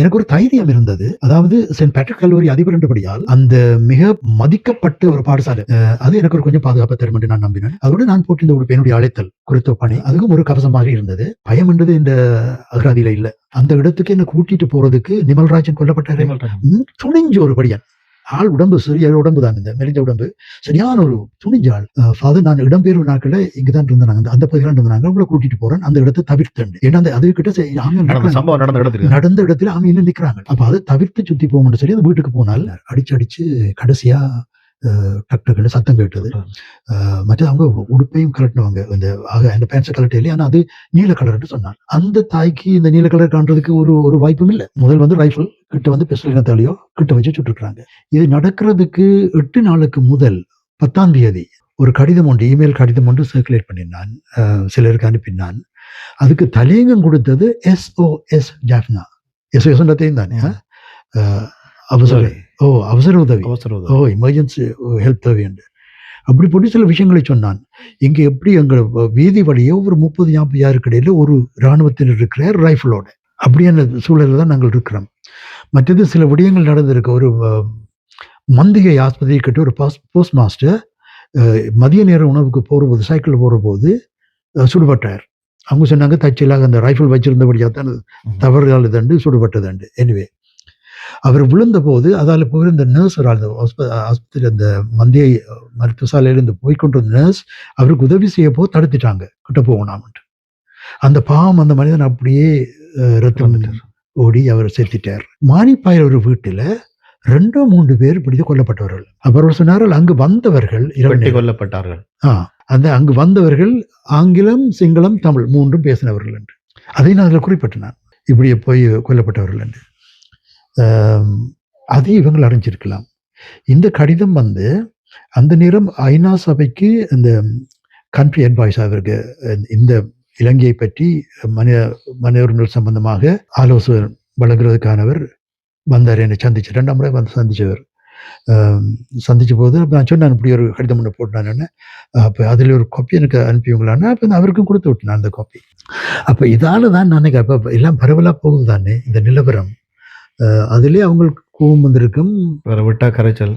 எனக்கு ஒரு தைரியம் இருந்தது. அதாவது சென்ட் பேட்ரிக் கல்லூரி அதிபர் என்றபடியால் அந்த மிக மதிக்கப்பட்ட ஒரு பாடசாலை அது எனக்கு ஒரு கொஞ்சம் பாதுகாப்பு தரும் என்று நான் நம்பினேன். அதோடு நான் போட்டிருந்த ஒரு என்னுடைய அழைத்தல் குறித்த பணி அதுவும் ஒரு கவசம் மாதிரி இருந்தது. பயம் என்றது இந்த அகராதியில இல்ல. அந்த இடத்துக்கு என்ன கூட்டிட்டு போறதுக்கு நிமல்ராஜன் கொல்லப்பட்டாரு. ம், துணிஞ்ச ஒரு படியன் ஆள் உடம்பு சிறிய உடம்பு தான் இந்த மெலிஞ்ச உடம்பு. சரியான ஒரு துணிஞ்ச ஆள் ஃபாதர் நான் இடம்பெயர்வு நாட்கள இங்கதான் இருந்தாங்க அந்த- பகுதியில் இருந்தாங்க உங்களை கூட்டிட்டு போறேன். அந்த இடத்தை தவிர்த்தேன். ஏன்னா அந்த அது கிட்ட. சம்பவம் நடந்த இடத்துக்கு நடந்த இடத்துல அவங்க இன்னும் நிக்கிறாங்க. அப்ப அதை தவிர்த்து சுத்தி போகணும்னு சொல்லி அந்த வீட்டுக்கு போனால் அடிச்சு அடிச்சு கடைசியா அஹ், டக் டக்குன்னு சத்தம் கேட்டது. அஹ், மற்றது அவங்க உடுப்பையும் கலட்டினவங்க இந்த ஆக அந்த பேண்ட்ஸை கலட்டையிலே ஆனா அது நீல கலர்னு சொன்னார் அந்த தாய்க்கு இந்த நீல கலர் காண்றதுக்கு ஒரு ஒரு வாய்ப்பும் இல்லை. முதல் வந்து ரைஃபிள் கிட்ட வந்து பெஸ்டல் இனத்தாலேயோ கிட்ட வச்சு சுட்டுருக்காங்க இது நடக்கிறதுக்கு எட்டு நாளுக்கு முதல் பத்தாம் தேதி ஒரு கடிதம் ஒன்று இமெயில் கடிதம் ஒன்று சர்க்குலேட் பண்ணினான் சிலருக்கு அனுப்பினான் அதுக்கு தலையங்கம் கொடுத்தது எஸ்ஓஎஸ் ஜாஃப்னா எஸ்ஓஎஸ் தானே அஹ், அவசர ஓ அவசர உதவி. அவசர ஓ எமர்ஜென்சி ஹெல்ப் தேவையுண்டு அப்படி போட்டு சில விஷயங்களை சொன்னான். இங்க எப்படி எங்கள் வீதி வழியே ஒரு முப்பது நாற்பது யாருக்கு இடையில ஒரு இராணுவத்தினர் இருக்கிறார் ரைஃபிளோட அப்படியான சூழலில் தான் நாங்கள் இருக்கிறோம். மற்றது சில விடயங்கள் நடந்திருக்கு. ஒரு மந்திகை ஆஸ்பத்திரி கிட்ட ஒரு பாஸ் போஸ்ட் மாஸ்டர் மதிய நேர உணவுக்கு போகிறபோது சைக்கிளில் போகிறபோது சுடுபட்டார். அவங்க சொன்னாங்க தற்செயலாக அந்த ரைஃபிள் வச்சிருந்தபடியாக தான் தவறுகள் தண்டு சுடுபட்டதுண்டு. எனிவே அவர் விழுந்த போது அதால் போய் இந்த நர்ஸ் ஒரு ஆள் ஆஸ்பத்திரி அந்த மந்திய மருத்துவசாலையிலிருந்து போய்கொண்டிருந்த நர்ஸ் அவருக்கு உதவி செய்ய போது தடுத்துட்டாங்க. கிட்ட போகணாமன்ட்டு அந்த பாவம் அந்த மனிதன் அப்படியே ரத்தம். ஓடி அவர் செத்துட்டார். மானிப்பாயில் ஒரு வீட்டில் ரெண்டோ மூன்று பேர் பிடித்து கொல்லப்பட்டவர்கள். அவர் சொன்னார்கள் அங்கு வந்தவர்கள் நேரம். கொல்லப்பட்டார்கள். ஆ அந்த அங்கு வந்தவர்கள் ஆங்கிலம் சிங்களம் தமிழ் மூன்றும் பேசினவர்கள் என்று. அதை நான் அதில் குறிப்பிட்டேன். இப்படி போய் கொல்லப்பட்டவர்கள் என்று. அதை இவங்கள் அறிஞ்சிருக்கலாம். இந்த கடிதம் வந்து அந்த நேரம் ஐநா சபைக்கு இந்த கண்ட்ரி அட்வைஸ் அவருக்கு இந்த இலங்கையை பற்றி மனித மனித உரிமைகள் சம்பந்தமாக ஆலோசனை வழங்குறதுக்கானவர் வந்தார். என்னை சந்திச்சு ரெண்டாம் முறை வந்து சந்திச்சவர். ஆம், சந்திச்ச போது அப்ப நான் சொன்னேன் இப்படி ஒரு கடிதம் ஒன்று போட்டான்னு அப்போ அதில் ஒரு காப்பி எனக்கு அனுப்பிவிங்களான்னா அப்போ அவருக்கும் கொடுத்து விட்டேன் அந்த காப்பி அப்போ இதால தான் நான் அப்போ எல்லாம் பரவலாக போகுது தானே இந்த நிலவரம். அதிலே அவங்களுக்கு கோபம் வந்திருக்கும். வேற விட்டா கரைச்சல்.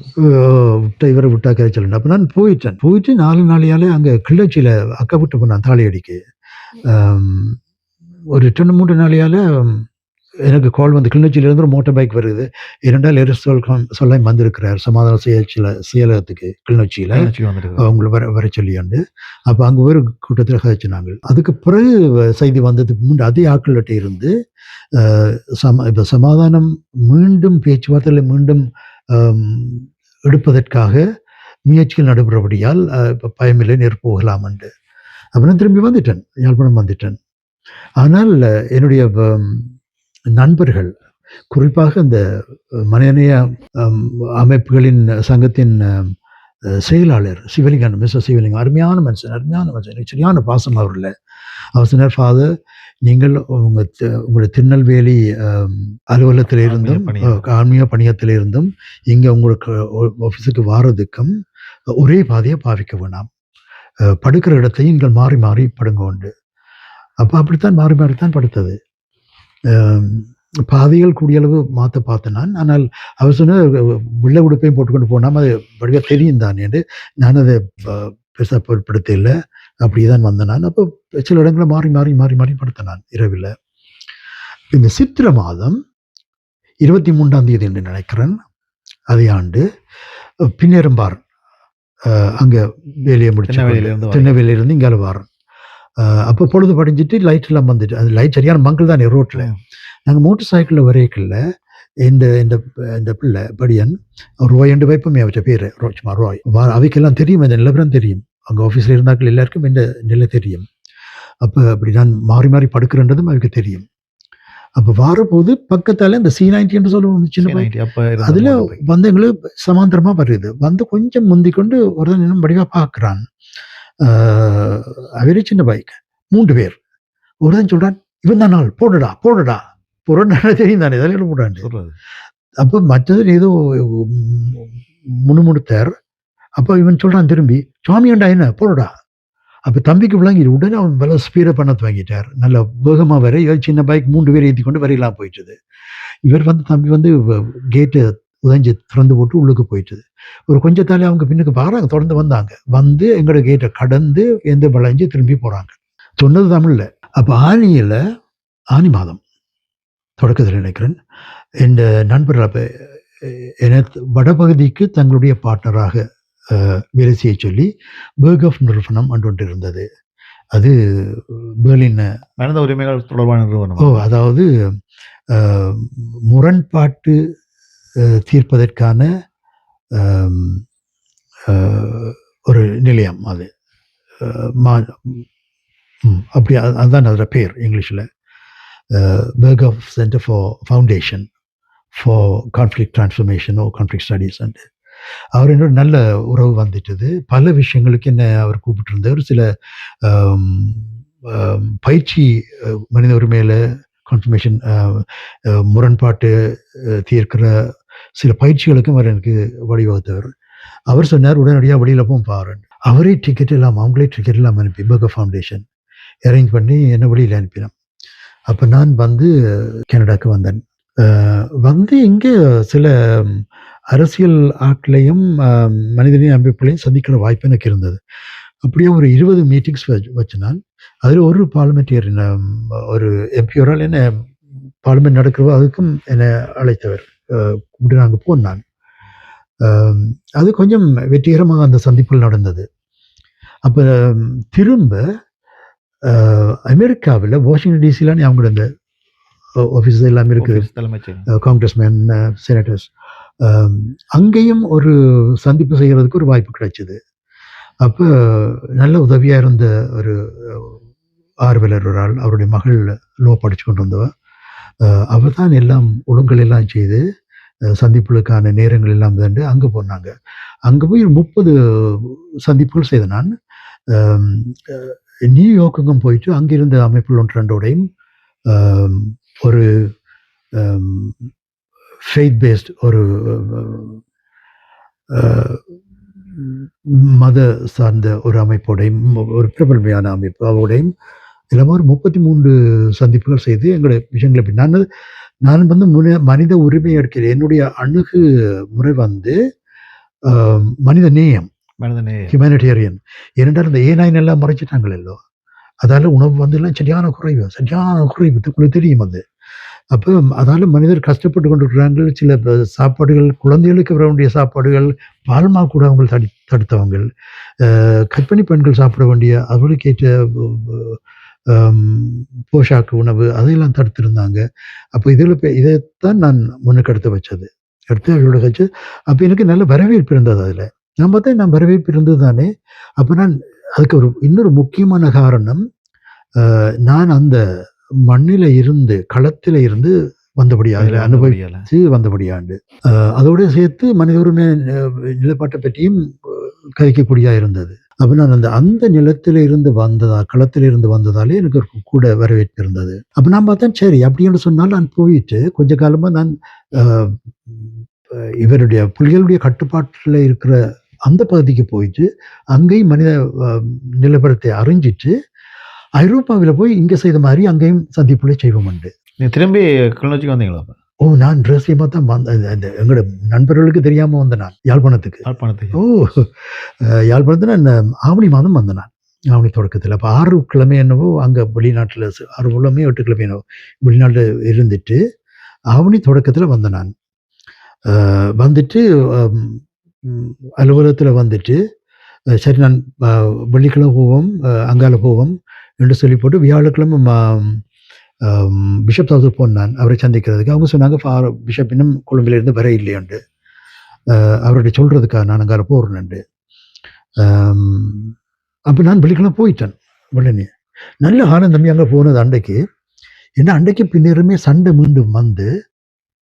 விட்டா இவரை விட்டா கரைச்சல். அப்போ நான் போயிட்டேன். போயிட்டு நாலு நாளையாலே அங்கே கிள்ளச்சியில் அக்கா விட்டு போனான் தாலி அடிக்க ஒரு ரெண்டு மூன்று நாளையால எனக்கு கால் வந்து கிளிநொச்சியிலேருந்து ஒரு மோட்டார் பைக் வருது. இரண்டால் எரிசல் சொல்ல வந்திருக்கிறார் சமாதான செயற்சில செயலகத்துக்கு கிளிநொச்சியில். அவங்கள வர வர சொல்லியாண்டு. அப்போ அங்கே ஒரு கூட்டத்தில் கதைச்சினாங்க அதுக்கு பிறகு செய்தி வந்ததுக்கு முன்பு அதே ஆட்கள்கிட்ட இருந்து சம இப்போ சமாதானம் மீண்டும் பேச்சுவார்த்தையில் மீண்டும் எடுப்பதற்காக முயற்சிகள் நடைபெறபடியால் இப்போ பயமில்லை நேர் போகலாமண்டு. அப்புறம் திரும்பி வந்துட்டேன் யாழ்ப்பாணம் வந்துட்டேன். ஆனால் என்னுடைய நண்பர்கள் குறிப்பாக இந்த மனிதநேய அமைப்புகளின் சங்கத்தின் செயலாளர் சிவலிங்கம் மிஸ்டர் சிவலிங்கம் அருமையான மனுஷன் அருமையான மனுஷன் எனக்கு சரியான பாசம் அவரில். அவர் சொன்னார் ஃபாதர் நீங்கள் உங்க தி- உங்களுடைய திருநெல்வேலி அலுவலகத்தில் இருந்தும் ஆன்மீக பணியத்தில் இருந்தும் இங்கே உங்களுக்கு ஆஃபீஸுக்கு வாரதுக்கும் ஒரே பாதையை பாவிக்க வேணாம். படுக்கிற இடத்தையும் நீங்கள் மாறி மாறி படுங்க உண்டு. அப்போ அப்படித்தான் மாறி மாறித்தான் படுத்தது. பாதைகள் கூடிய அளவு மாற்ற பார்த்தேன் நான். ஆனால் அவர் சொன்ன வெள்ளை உடுப்பையும் போட்டுக்கொண்டு போனாமல் அது வடிவாக தெரியும் தானே என்று நான் அதை பெருசாக பொருட்படுத்த இல்லை அப்படியே தான் வந்தேன் நான். அப்போ சில இடங்களை மாறி மாறி மாறி மாறி படுத்தேன் நான் இரவில். இந்த சித்திர மாதம் இருபத்தி மூன்றாம் தேதி என்று நினைக்கிறேன். அதே ஆண்டு. பின்னேரம்பார் அங்கே வேலையை முடிச்சு திருநெல்வேலியிலிருந்து இங்கால வாரன் அப்போ பொழுது படிஞ்சிட்டு லைட் எல்லாம் வந்துட்டு அது லைட் சரியான மங்கள் தானே ரோட்டில். நாங்கள் மோட்டர் சைக்கிளில் வரைக்கல இந்த இந்த இந்த பிள்ளை படியன் ரோய் என்று வைப்போமே அவற்ற பேர் ரோய் சும்மா ரோய் அவைக்கெல்லாம் தெரியும் இந்த நிலவரம் தெரியும் அங்கே ஆஃபீஸில் இருந்தாக்கள் எல்லாருக்கும் இந்த நிலை தெரியும் அப்போ அப்படி நான் மாறி மாறி படுக்கிறன்றதும் அவருக்கு தெரியும் அப்போ வாரபோது பக்கத்தால இந்த சி நைன்டி என்று சொல்லுவோம் சின்ன பையன். C90 அப்ப இருந்த அதுல. வந்து எங்களுக்கு சமாந்தரமா வருது. வந்து கொஞ்சம் முந்தி கொண்டு ஒரு இன்னும் வடிவா பார்க்குறான் அவரே சின்ன பைக் மூன்று பேர். ஒருத்தன் சொல்றான் இவன் தான் நாள் போடுடா போடுடா. புறநாள் தெரியும் தானே இதெல்லாம் போடாண்டு சொல்றது அப்போ மற்றது ஏதோ முணுமுணுத்தார். அப்போ இவன் சொல்றான் திரும்பி சுவாமியாண்டா என்ன? போடுடா. அப்போ தம்பிக்கு விளங்கி உடனே அவன் வேலை ஸ்பீடை பண்ண துவங்கிட்டார். நல்ல வேகமாக வர ஏதோ சின்ன பைக் மூன்று பேர் ஏற்றி கொண்டு வரையெல்லாம் போயிட்டுது. இவர் வந்து தம்பி வந்து கேட்டு உதஞ்சி திறந்து போட்டு உள்ளுக்கு போயிட்டுது. ஒரு கொஞ்சத்தாலே அவங்க பின்னுக்கு பாருங்க தொடர்ந்து வந்தாங்க. வந்து எங்களோட கேட்டை கடந்து எந்த விளைஞ்சு திரும்பி போகிறாங்க சொன்னது தமிழில். அப்போ ஆனியில் ஆனி மாதம் தொடக்கத்தில் நினைக்கிறேன் இந்த நண்பர்கள் அப்போ என வடபகுதிக்கு தங்களுடைய பார்ட்னராக வேலை செய்ய சொல்லி பேர்க் ஆஃப் நிறுவனம் அன்று ஒன்று இருந்தது. அது பேர்லின் மனித உரிமைகள் தொடர்பான ஓ நிறுவனம் அதாவது அஹ், முரண்பாட்டு தீர்ப்பதற்கான ஒரு நிலையம் அது. மா- அப்படி அது- அதுதான் அதோட பேர் இங்கிலீஷில். Berghof center for foundation for conflict transformation oh conflict studies அவர் என்னோட நல்ல உறவு வந்துட்டது. பல விஷயங்களுக்கு என்ன அவர் கூப்பிட்டுருந்தார். சில பயிற்சி மனித உரிமையில் கன்ஃபர்மேஷன் முரண்பாட்டு தீர்க்கிற சில பயிற்சிகளுக்கும் அவர் எனக்கு வழிவகுத்தவர். அவர் சொன்னார் உடனடியாக வெளியில் போகும் பாருன்னு அவரே டிக்கெட் எல்லாம் அவங்களே டிக்கெட் எல்லாம் அனுப்பி பர்க ஃபவுண்டேஷன் அரேஞ்ச் பண்ணி என்ன வெளியில் அனுப்பினோம் அப்போ நான் வந்து கனடாக்கு வந்தேன். வந்து இங்கே சில அரசியல் ஆட்களையும் மனிதனின் அமைப்புகளையும் சந்திக்கிற வாய்ப்பு எனக்கு இருந்தது. அப்படியே ஒரு இருபது மீட்டிங்ஸ் வச்சு நான் அதில் ஒரு பார்லிமெண்டேரியன் ஒரு எம்பியோரால் என்ன பார்லிமெண்ட் நடக்கிறவோ அதுக்கும் என்னை அழைத்தவர். கூப்பிட்டு நாங்கள் போனேன். அது கொஞ்சம் வெற்றிகரமாக அந்த சந்திப்பில் நடந்தது. அப்போ திரும்ப அமெரிக்காவில் வாஷிங்டன் டிசிலாம் அவங்களோட இந்த ஆஃபீஸ் எல்லாமே இருக்குது. செயலர். காங்கிரஸ்மேன் செனட்டர்ஸ் அங்கேயும் ஒரு சந்திப்பு செய்கிறதுக்கு ஒரு வாய்ப்பு கிடைச்சிது. அப்போ நல்ல உதவியாக இருந்த ஒரு ஆர்வலர் ஒரு ஆள் அவருடைய மகள் லோ படிச்சு கொண்டு வந்தவ. அவர் தான் எல்லாம் ஒழுங்கல் எல்லாம் செய்து சந்திப்புகளுக்கான நேரங்கள் எல்லாம் தண்டு அங்கே போனாங்க. அங்கே போய் முப்பது சந்திப்புகள் செய்த நான். நியூயார்க்குங்கும் போயிட்டு அங்கிருந்த அமைப்புகள் ஒன்று ரெண்டோடையும் ஒரு ஃபெய்த் பேஸ்ட் ஒரு மத சார்ந்த ஒரு அமைப்போடையும் ஒரு பிரபலமையான அமைப்பு அவருடையும் இல்லாமல் ஒரு முப்பத்தி மூன்று சந்திப்புகள் செய்து எங்களுடைய விஷயங்களை நான் நான் வந்து முன மனித உரிமை எடுக்கிற என்னுடைய அணுகு முறை வந்து மனித நேயம். மனிதனே ஹியூமனிடேரியன் ஏனென்றால் இந்த ஏனாயின் எல்லாம் மறைச்சிட்டாங்களோ அதால உணவு வந்து எல்லாம் சரியான குறைவு சரியான குறைவு உங்களுக்கு தெரியும் அது. அப்போ அதால் மனிதர் கஷ்டப்பட்டு கொண்டிருக்கிறாங்க சில சாப்பாடுகள் குழந்தைகளுக்கு வர வேண்டிய சாப்பாடுகள் பால்மா கூட அவங்க தடி தடுத்தவங்க கற்பனை பெண்கள் சாப்பிட வேண்டிய அவர்களுக்கு ஏற்ற போஷாக்கு உணவு அதையெல்லாம் தடுத்திருந்தாங்க. அப்போ இதில் இதைத்தான் நான் முன்னுக்கு எடுத்து வச்சது. எடுத்து அவளோட வச்சு அப்போ எனக்கு நல்ல வரவேற்பு இருந்தது அதில். நான் பார்த்தேன் நான் வரவேற்பு இருந்தது தானே. அப்போ நான் அதுக்கு ஒரு இன்னொரு முக்கியமான காரணம் நான் அந்த மண்ணில இருந்து களத்தில இருந்து வந்தபடி அதில் அனுபவிச்சு அனுபவியால. வந்தபடியாண்டு அதோட சேர்த்து மனித உரிமை நிலப்பாட்டை பற்றியும் அஹ், கதைக்கக்கூடியதா இருந்தது. அப்போ நான் அந்த அந்த நிலத்தில இருந்து வந்ததா களத்தில இருந்து வந்ததாலே எனக்கு கூட வரவேற்பு இருந்தது. அப்போ நான் பார்த்தேன் சரி அப்படின்னு சொன்னால் நான் போயிட்டு கொஞ்ச காலமா நான் இவருடைய புலிகளுடைய கட்டுப்பாட்டில் இருக்கிற அந்த பகுதிக்கு போயிட்டு அங்கேயும் மனித அஹ், நிலவரத்தை அறிஞ்சிட்டு ஐரோப்பாவில் போய் இங்கே செய்த மாதிரி அங்கேயும் சந்திப்புகளை செய்வோம் உண்டு. நீங்க திரும்பி கிளிநொச்சிக்கு வந்தீங்களா? ஓ நான் ரகசியமாக தான் வந்த அந்த எங்களோட நண்பர்களுக்கு தெரியாமல் வந்தேன் நான் யாழ்ப்பாணத்துக்கு. யாழ்ப்பாணத்துக்கு. ஓ யாழ்ப்பாணத்துல நான் ஆவணி மாதம் வந்தேன் நான் ஆவணி தொடக்கத்தில். அப்போ ஆறு கிழமை என்னவோ அங்கே வெளிநாட்டில் ஆறு கிழமை எட்டு கிழமை என்னவோ வெளிநாட்டில் இருந்துட்டு ஆவணி தொடக்கத்தில் வந்தேன் நான். வந்துட்டு அலுவலகத்தில் வந்துட்டு சரி நான் வெள்ளிக்கிழமை போவோம் அங்கால போவோம் என்று சொல்லி போட்டு வியாழக்கிழமை ம- பிஷப் ஹவுஸுக்கு போனான். அவரை சந்திக்கிறதுக்கு. அவங்க சொன்னாங்க "ஃபா- பிஷப் இன்னும் கொழும்பிலிருந்து வர இல்லையாண்டு அவருடைய சொல்கிறதுக்காக நான் அங்கே போகிறேன்ண்டு அப்போ நான் வெள்ளிக்கிழமை போயிட்டேன் உடனே. நல்ல ஆனந்தம் அங்கே போனது அண்டைக்கு என்ன அண்டைக்கு பின்னருமே சண்டை மீண்டும் வந்து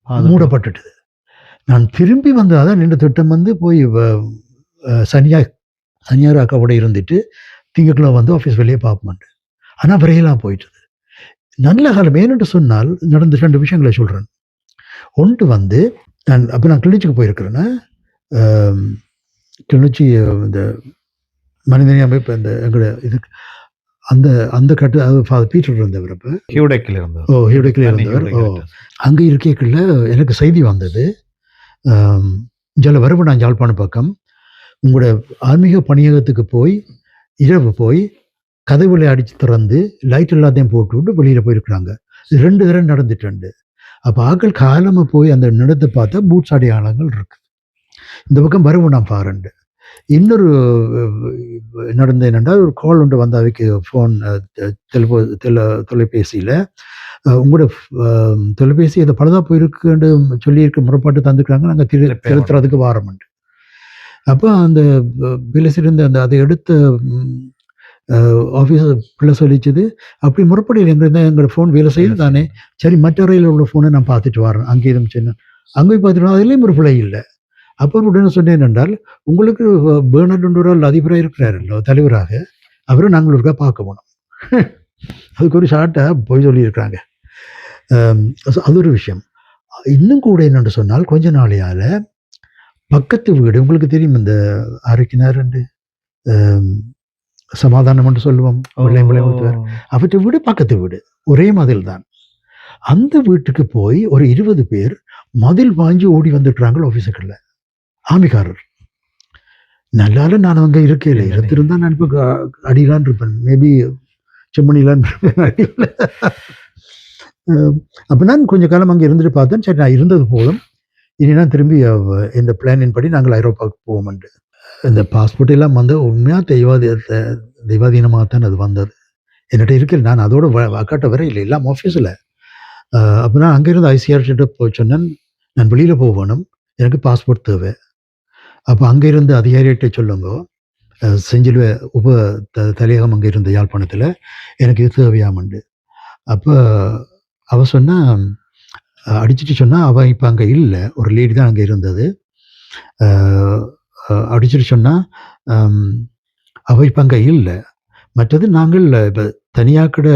மூடப்பட்டுட்டது. நான் திரும்பி வந்து அதான் நின்ற திட்டம் வந்து போய் சனியா சனியார் அக்காவோட இருந்துட்டு திங்கட்கிழமை வந்து ஆஃபீஸ் வெளியே பார்ப்போம் ஆனால் விரையெல்லாம் போயிட்டது. நல்ல காலம் ஏன்னு சொன்னால் நடந்த ரெண்டு விஷயங்களை சொல்கிறேன் ஒன்று வந்து நான் அப்போ நான் கிளிநொச்சிக்கு போயிருக்கிறேன்னா கிளிநொச்சி இந்த மனிதனி அமைப்பு இந்த எங்களோட இதுக்கு அந்த அந்த கட்டு அது ஃபாதர் பீட்டர் இருந்தவர் அப்போ. ஹியூடெக்கில் இருந்தது ஓ ஹியூடெக்கில் இருந்தவர். ஓ அங்கே இருக்கைக்குள்ள எனக்கு செய்தி வந்தது. ஜல வருவனான் யாழ்ப்பாணம் பக்கம். உங்களோட ஆன்மீக பணியகத்துக்கு போய் இரவு போய் கதவுகளை அடித்து திறந்து லைட் எல்லாத்தையும் போட்டு விட்டு வெளியில் போயிருக்கிறாங்க. இது ரெண்டு தடவை நடந்துட்டு அப்போ ஆக்கள் காலமாக போய் அந்த நிலத்தை பார்த்தா பூட்ஸ் அடையாளங்கள் இருக்கு. இந்த பக்கம் வருவனாம் பாருண்டு இன்னொரு அஹ், நடந்த என்னென்னா ஒரு கால் ஒன்று வந்து அவைக்கு ஃபோன் தெலுபோ தெல தொலைபேசியில். உங்களோட தொலைபேசி இதை பழுதாக போயிருக்குன்னு சொல்லியிருக்க முறைப்பாட்டு தந்துக்கிறாங்க நாங்கள் திரு திருத்துறதுக்கு வாரம்ண்டு அப்போ அந்த பிளஸிலிருந்து அந்த அதை எடுத்த ஆஃபீஸர் பிள்ளை சொல்லிச்சது. அப்படி முறைப்படியில் எங்க இருந்தால் எங்களோட ஃபோன் வேலை செய்யுது தானே. சரி மற்ற அறையில் உள்ள ஃபோனை நான் பார்த்துட்டு வரேன் அங்கே இருந்து சொன்னேன் அங்கே போய் பார்த்துட்டு அதுலேயும் ஒரு பிள்ளை இல்லை. அப்போ உடனே சொன்னேன் என்றால் உங்களுக்கு பேர்னட் ஒரு அதிபராக இருக்கிறாரല്ലോ தலைவராக. அவரும் நாங்கள் ஒருக்கா பார்க்க போனோம். அதுக்கு ஒரு ஷார்ட்டாக போய் சொல்லியிருக்கிறாங்க. அது- அது ஒரு விஷயம். இன்னும் கூட என்னென்று சொன்னால் கொஞ்ச நாளையால் பக்கத்து வீடு உங்களுக்கு தெரியும் இந்த அரைக்கினார் சமாதானம் என்று சொல்லுவோம். வெள்ளையும் வெள்ளையும் ஊத்துவார். அவற்றை வீடு பக்கத்து வீடு. ஒரே மதில் தான் அந்த வீட்டுக்கு போய் ஒரு இருபது பேர் மதில் வாங்கி ஓடி வந்துட்டுறாங்க ஆஃபீஸுக்குள்ள ஆமிக்காரர் நல்லால நான் அங்கே இருக்கல இல்லையே. இருந்திருந்தா நான் இப்போ அடிலான் இருப்பேன். மேபி செம்மணிலான் இருப்பேன். அடியில். அப்போ நான் கொஞ்ச காலம் அங்கே இருந்துட்டு பார்த்தேன். சரி நான் இருந்தது போதும். இனி திரும்பி இந்த பிளானின் படி நாங்கள் ஐரோப்பாவுக்கு போவோம்ண்டு. இந்த பாஸ்போர்ட் எல்லாம் வந்து உண்மையாக தெய்வாதி தெய்வாதீனமாக தான் அது வந்தது. என்கிட்ட இருக்கல நான் அதோட வ- அக்காட்ட வர இல்லை எல்லாம் ஆஃபீஸில் அப்போ நான் அங்கேருந்து ஐசிஆர்கிட்ட போய் சொன்னேன் நான் வெளியில் போக வேணும் எனக்கு பாஸ்போர்ட் தேவை. அப்போ அங்கேருந்து அதிகாரிகிட்ட சொல்லுங்க அஹ், செஞ்சிலுவ உப த தலையகம் அங்கே இருந்த யாழ்ப்பாணத்தில் எனக்கு இது தேவையாமண்டு. அப்போ அவ சொன்னால் அடிச்சிட்டு சொன்னா அவ இப்போ அங்கே இல்லை. ஒரு லேடி தான் அங்கே இருந்தது. அடிச்சிட்டு சொன்னா ஹம், அவ இப்போ அங்கே இல்லை. மற்றது நாங்கள் இப்போ தனியாக்கிட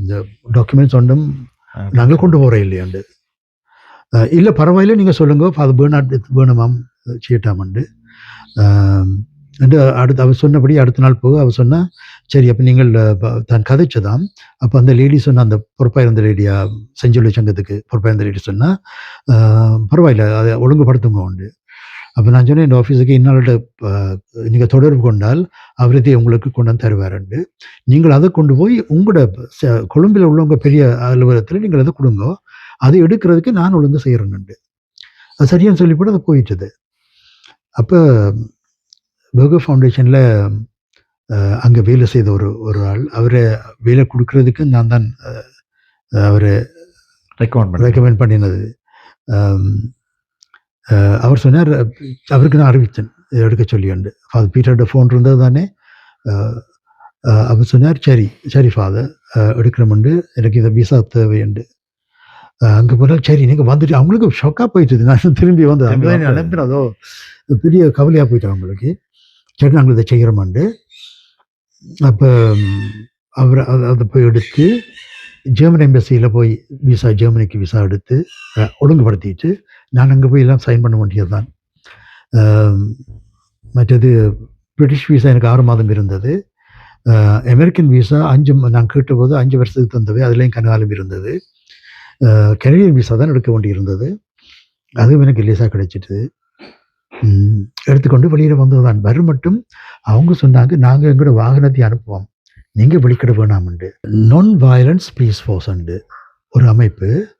இந்த டாக்குமெண்ட்ஸ் ஒன்றும் நாங்கள் கொண்டு போகிறோம் இல்லையாண்டு இல்லை பரவாயில்ல. நீங்கள் சொல்லுங்க. அது பேர்னாட் வேணுமாம்? சீட்டாமண்டு என்று அடுத்து அவர் சொன்னபடி அடுத்த நாள் போக அவர் சொன்னால் சரி அப்போ நீங்கள் தான் கதைச்சதாம். அப்போ அந்த லேடி சொன்ன அந்த பொறுப்பாக இருந்த லேடியா செஞ்சொல்லி சங்கத்துக்கு பொறுப்பாக இருந்த லேடி சொன்னால் பரவாயில்ல அதை ஒழுங்குபடுத்துங்க உண்டு. அப்போ நான் சொன்னேன் இந்த ஆஃபீஸுக்கு இன்னொரு நீங்கள் தொடர்பு கொண்டால் அவரதே உங்களுக்கு கொண்டு வந்து தருவாருண்டு. நீங்கள் அதை கொண்டு போய் உங்களோட ச- கொழும்பில் உள்ளவங்க பெரிய அலுவலகத்தில் நீங்கள் அதை கொடுங்க. அதை எடுக்கிறதுக்கு நான் ஒழுங்கு செய்கிறேன்னுண்டு அது சரியான்னு சொல்லி கூட அது போயிட்டுது. அப்போ பர்கோ ஃபவுண்டேஷனில் அங்கே வேலை செய்த ஒரு ஒரு ஆள். அவரை வேலை கொடுக்கறதுக்கு நான் தான் அவரை ரெக்கமெண்ட் ரெக்கமெண்ட் பண்ணினது. அவர் சொன்னார் அவருக்கு நான் அறிவித்தேன். எடுக்க சொல்லியுண்டு ஃபாதர் பீட்டர்ட ஃபோன் இருந்தது தானே. அவர் சொன்னார் சரி சரி ஃபாதர் எடுக்கிறோம்ண்டு எனக்கு இந்த விசா தேவையுண்டு அங்கே போனால் சரி நீங்கள் வந்துட்டு அவங்களுக்கு ஷொக்காக போயிட்டுது. நான் திரும்பி வந்து அங்கே. அனுப்பினதோ பெரிய கவலையாக போயிட்டு அவங்களுக்கு. சரி நாங்கள் இதை செய்கிறோமாண்டு. அப்போ அவர் அதை அதை போய் எடுத்து ஜெர்மன் எம்பசியில் போய் விசா ஜெர்மனிக்கு விசா எடுத்து ஒழுங்குபடுத்திட்டு நான் அங்கே போய் எல்லாம் சைன் பண்ண வேண்டியது தான் மற்றது பிரிட்டிஷ் விசா எனக்கு ஆறு மாதம் இருந்தது. அமெரிக்கன் விசா அஞ்சு நான் கேட்டபோது அஞ்சு வருஷத்துக்கு தந்தவை அதுலேயும் கனகாலம் இருந்தது. அஹ், கனடியன் விசா தான் எடுக்க வேண்டியிருந்தது. அதுவும் எனக்கு லேசாக கிடைச்சிட்டு. எடுத்துக்கொண்டு வெளியில் வந்தது தான் வரும் மட்டும் அவங்க சொன்னாங்க நாங்கள் எங்களோட வாகனத்தை அனுப்புவோம். நீங்கள் வெளிக்கிட வேணாம்ண்டு நான் வயலன்ஸ் பீஸ் ஃபோர்ஸ் உண்டு. ஒரு அமைப்பு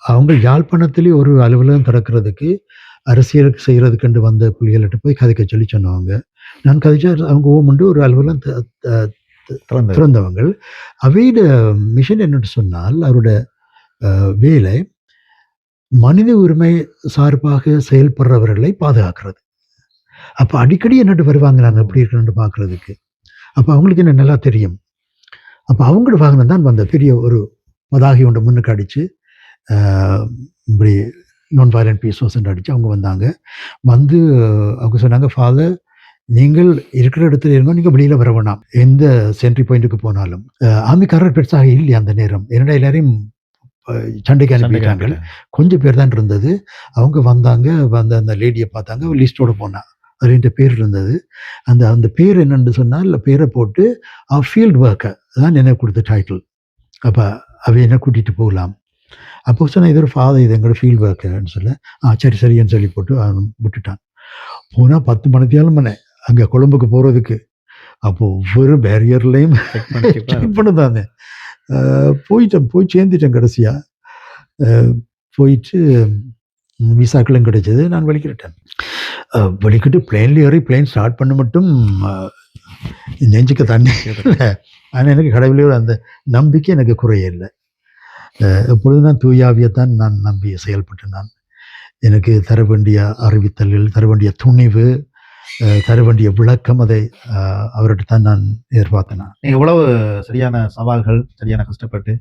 அவங்க யாழ்ப்பாணத்திலே ஒரு அலுவலகம் திறக்கிறதுக்கு அரசியலுக்கு செய்கிறதுக்குண்டு வந்த புள்ளிகள்கிட்ட போய் கதைக்க சொல்லி சொன்னவங்க. நான் கதைச்சா அவங்க ஓமுண்டு ஒரு அலுவலகம் த- த- திறந்தது. திறந்தவங்கள் அவையோட மிஷன் என்னன்னு சொன்னால் அவரோட வேலை மனித உரிமை சார்பாக செயல்படுறவர்களை பாதுகாக்கிறது. அப்போ அடிக்கடி என்னட்டு வருவாங்க நாங்கள் எப்படி இருக்கணும்னு பார்க்கறதுக்கு அப்போ அவங்களுக்கு என்ன நல்லா தெரியும்? அப்போ அவங்களோட வாகனம் தான் வந்த பெரிய ஒரு பதாகை ஒன்று முன்னுக்கு அடித்து இப்படி நான் வயலண்ட் பீஸ் அடித்து அவங்க வந்தாங்க. வந்து அவங்க சொன்னாங்க ஃபாதர் நீங்கள் இருக்கிற இடத்துல இருந்தோ நீங்கள் வெளியில் வர வேணாம். எந்த சென்ட்ரி பாயிண்ட்டுக்கு போனாலும். ஆமிக்காரர் பெருசாக இல்லை அந்த நேரம். என்னடா எல்லாரையும் சண்டைக்கு அனுப்பிட்டாங்க கொஞ்சம் பேர் தான் இருந்தது. அவங்க வந்தாங்க வந்த அந்த லேடியை பார்த்தாங்க லிஸ்ட்டோட போனா அதில் என்ற பேர் இருந்தது. அந்த அந்த பேர் என்னன்னு சொன்னால் பேரை போட்டு ஃபீல்ட் ஒர்க்கர் தான் எனக்கு கொடுத்த டைட்டில் அப்போ அவ என்ன கூட்டிகிட்டு போகலாம். அப்போ சொன்ன இது ஒரு ஃபாதர் இது எங்களோட ஃபீல்ட் ஒர்க்கர்னு சொல்ல ஆ சரி சரின்னு சொல்லி போட்டு அவன் விட்டுட்டான். போனால் பத்து மணித்தியாலும் பண்ணேன். அங்கே கொழும்புக்கு போகிறதுக்கு அப்போ ஒவ்வொரு பேரியர்லேயும் செக் பண்ணி போயிட்டேன் போய் சேர்ந்துட்டேன் கடைசியாக போயிட்டு விசாக்களும் கிடைச்சது நான் வெளிக்கிட்டேன். வெளிக்கிட்டு பிளேன்ல ஏறி பிளேன் ஸ்டார்ட் பண்ண மட்டும் நெஞ்சுக்கு தண்ணி ஆனால் எனக்கு கடவுளோட அந்த நம்பிக்கை எனக்கு குறைய இல்லை. அஹ், எப்பொழுதும் நான் தூயாவியத்தான் நான் நம்பி செயல்பட்டேன் நான். எனக்கு தர வேண்டிய அறிவித்தல்கள் தர வேண்டிய துணிவு தர வேண்டிய விளக்கம் அதை அவர்கிட்ட தான் நான் எதிர்பார்த்தேன். நீங்கள் இவ்வளவு சரியான சவால்கள் சரியான கஷ்டப்பட்டு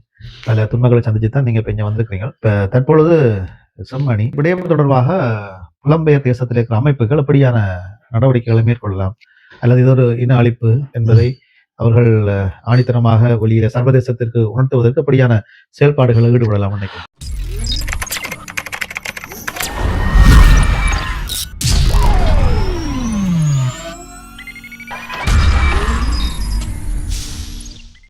பல துன்பங்களை சந்திச்சு தான் நீங்கள் இப்போ இங்கே வந்திருக்கிறீங்க. இப்போ தற்பொழுது செம்மணி விடயம் தொடர்பாக புலம்பெயர் தேசத்தில் இருக்கிற அமைப்புகள் அப்படியான நடவடிக்கைகளை மேற்கொள்ளலாம். அல்லது இது ஒரு இன அழிப்பு என்பதை அவர்கள் ஆணித்தனமாக வெளியில சர்வதேசத்திற்கு உணர்த்துவதற்கு அப்படியான செயல்பாடுகளை ஈடுபடலாம் நினைக்கிறேன்